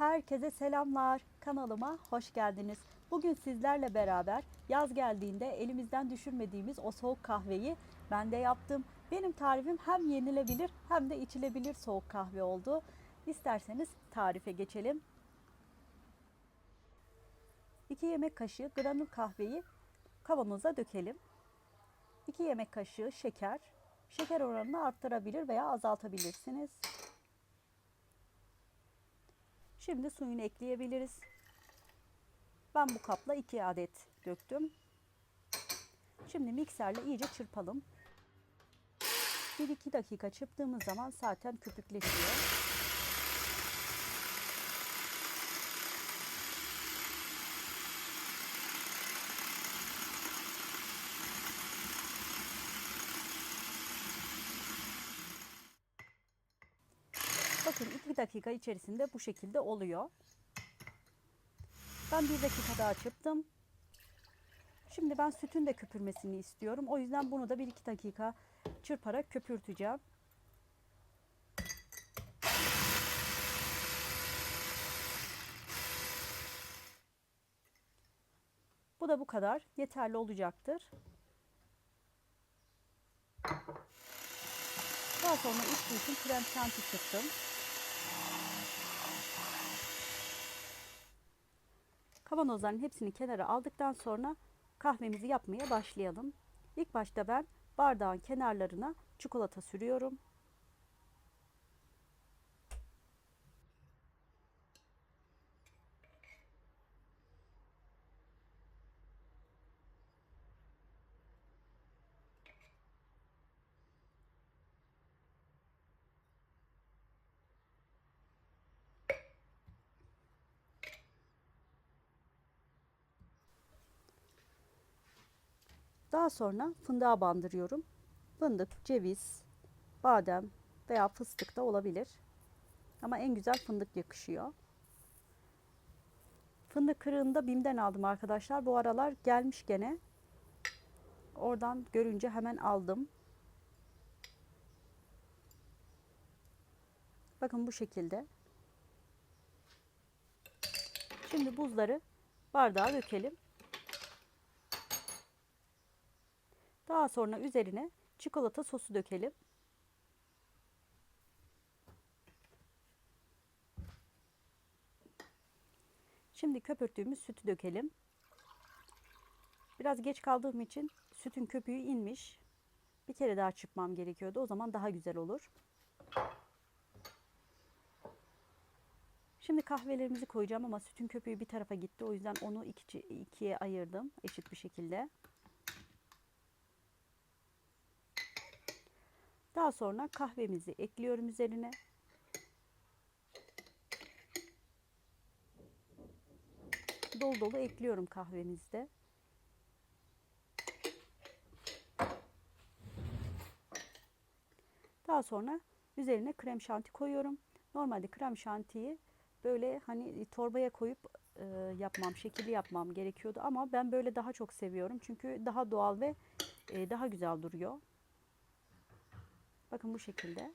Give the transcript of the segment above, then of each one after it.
Herkese selamlar. Kanalıma hoş geldiniz. Bugün sizlerle beraber yaz geldiğinde elimizden düşürmediğimiz o soğuk kahveyi ben de yaptım. Benim tarifim hem yenilebilir hem de içilebilir soğuk kahve oldu. İsterseniz tarife geçelim. 2 yemek kaşığı granül kahveyi kavanoza dökelim. 2 yemek kaşığı şeker. Şeker oranını arttırabilir veya azaltabilirsiniz. Şimdi suyunu ekleyebiliriz. Ben bu kapla 2 adet döktüm. Şimdi mikserle iyice çırpalım. 1-2 dakika çırptığımız zaman zaten köpükleşiyor. Bakın 2 dakika içerisinde bu şekilde oluyor. Ben 1 dakika daha çırptım. Şimdi ben sütün de köpürmesini istiyorum. O yüzden bunu da 1-2 dakika çırparak köpürteceğim. Bu da bu kadar. Yeterli olacaktır. Daha sonra üstü için krem şanti sıktım. Kavanozların hepsini kenara aldıktan sonra kahvemizi yapmaya başlayalım. İlk başta ben bardağın kenarlarına çikolata sürüyorum. Daha sonra fındığa bandırıyorum. Fındık, ceviz, badem veya fıstık da olabilir. Ama en güzel fındık yakışıyor. Fındık kırığını da BİM'den aldım arkadaşlar. Bu aralar gelmiş gene. Oradan görünce hemen aldım. Bakın bu şekilde. Şimdi buzları bardağa dökelim. Daha sonra üzerine çikolata sosu dökelim. Şimdi köpürttüğümüz sütü dökelim. Biraz geç kaldığım için sütün köpüğü inmiş. Bir kere daha çıkmam gerekiyordu. O zaman daha güzel olur. Şimdi kahvelerimizi koyacağım ama sütün köpüğü bir tarafa gitti. O yüzden onu iki, ikiye ayırdım eşit bir şekilde. Daha sonra kahvemizi ekliyorum üzerine. Dolu dolu ekliyorum kahvemizde. Daha sonra üzerine krem şanti koyuyorum. Normalde krem şantiyi böyle hani torbaya koyup e, yapmam, şekilli yapmam gerekiyordu ama ben böyle daha çok seviyorum. Çünkü daha doğal ve e, daha güzel duruyor. Bakın bu şekilde.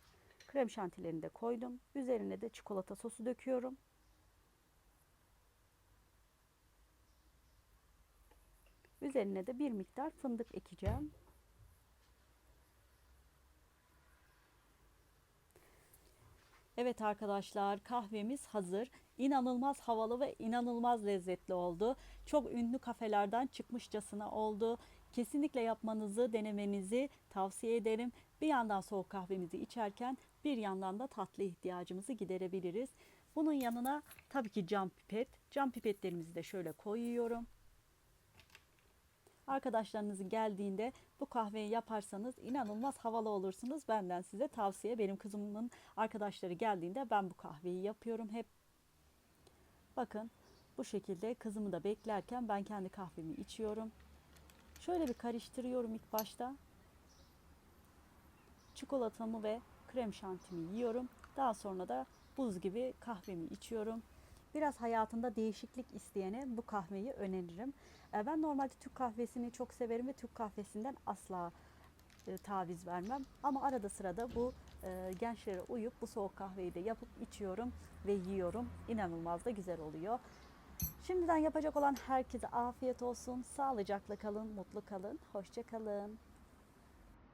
Krem şantilerini de koydum. Üzerine de çikolata sosu döküyorum. Üzerine de bir miktar fındık ekeceğim. Evet arkadaşlar kahvemiz hazır. İnanılmaz havalı ve inanılmaz lezzetli oldu. Çok ünlü kafelerden çıkmışçasına oldu. Kesinlikle yapmanızı, denemenizi tavsiye ederim. Bir yandan soğuk kahvemizi içerken bir yandan da tatlı ihtiyacımızı giderebiliriz. Bunun yanına tabii ki cam pipet. Cam pipetlerimizi de şöyle koyuyorum. Arkadaşlarınız geldiğinde bu kahveyi yaparsanız inanılmaz havalı olursunuz. Benden size tavsiye. Benim kızımın arkadaşları geldiğinde ben bu kahveyi yapıyorum hep. Bakın bu şekilde kızımı da beklerken ben kendi kahvemi içiyorum. Şöyle bir karıştırıyorum ilk başta. Çikolatamı ve krem şantimi yiyorum. Daha sonra da buz gibi kahvemi içiyorum. Biraz hayatında değişiklik isteyene bu kahveyi öneririm. E, ben normalde Türk kahvesini çok severim ve Türk kahvesinden asla e, taviz vermem. Ama arada sırada bu e, gençlere uyup bu soğuk kahveyi de yapıp içiyorum ve yiyorum. İnanılmaz da güzel oluyor. Şimdiden yapacak olan herkese afiyet olsun. Sağlıcakla kalın, mutlu kalın. Hoşça kalın.